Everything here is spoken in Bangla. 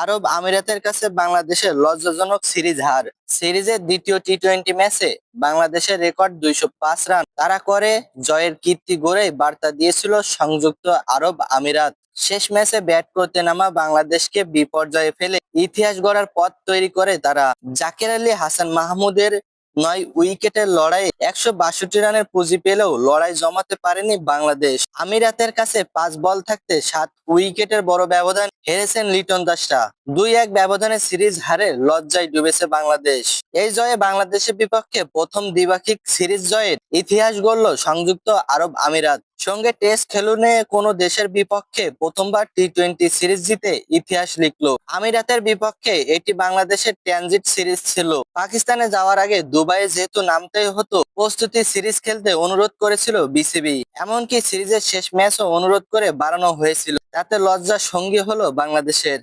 আরব আমিরাতের কাছে বাংলাদেশের লজ্জাজনক সিরিজ হার। সিরিজের দ্বিতীয় টি টোয়েন্টি ম্যাচে বাংলাদেশের রেকর্ড দুইশো পাঁচ রান। তারা করে জয়ের কীর্তি গড়ে বার্তা দিয়েছিল সংযুক্ত আরব আমিরাত। শেষ ম্যাচে ব্যাট করতে নামা বাংলাদেশকে বিপর্যয়ে ফেলে ইতিহাস গড়ার পথ তৈরি করে তারা। জাকির আলী হাসান মাহমুদের নয় উইকেটের লড়াইয়ে একশো বাষট্টি রানের পুঁজি পেলেও লড়াই জমাতে পারেনি বাংলাদেশ। আমিরাতের কাছে পাঁচ বল থাকতে সাত উইকেটের বড় ব্যবধান হেরেছেন লিটন দাসরা। দুই এক ব্যবধানে সিরিজ হারে লজ্জায় ডুবেছে বাংলাদেশ। এই জয়ে বাংলাদেশের বিপক্ষে প্রথম দ্বিপাক্ষিক সিরিজ জয়ের ইতিহাস গড়ল সংযুক্ত আরব আমিরাত। সঙ্গে টেস্ট খেলুনে কোনো দেশের বিপক্ষে প্রথমবার টি টোয়েন্টি সিরিজ জিতে ইতিহাস লিখলো। আমিরাতের বিপক্ষে এটি বাংলাদেশের ট্রানজিট সিরিজ ছিল। পাকিস্তানে যাওয়ার আগে দুবাইয়ে যেহেতু নামতেই হতো, প্রস্তুতি সিরিজ খেলতে অনুরোধ করেছিল বিসিবি। এমনকি সিরিজের শেষ ম্যাচও অনুরোধ করে বাড়ানো হয়েছিল। তাতে লজ্জার সঙ্গী হলো বাংলাদেশের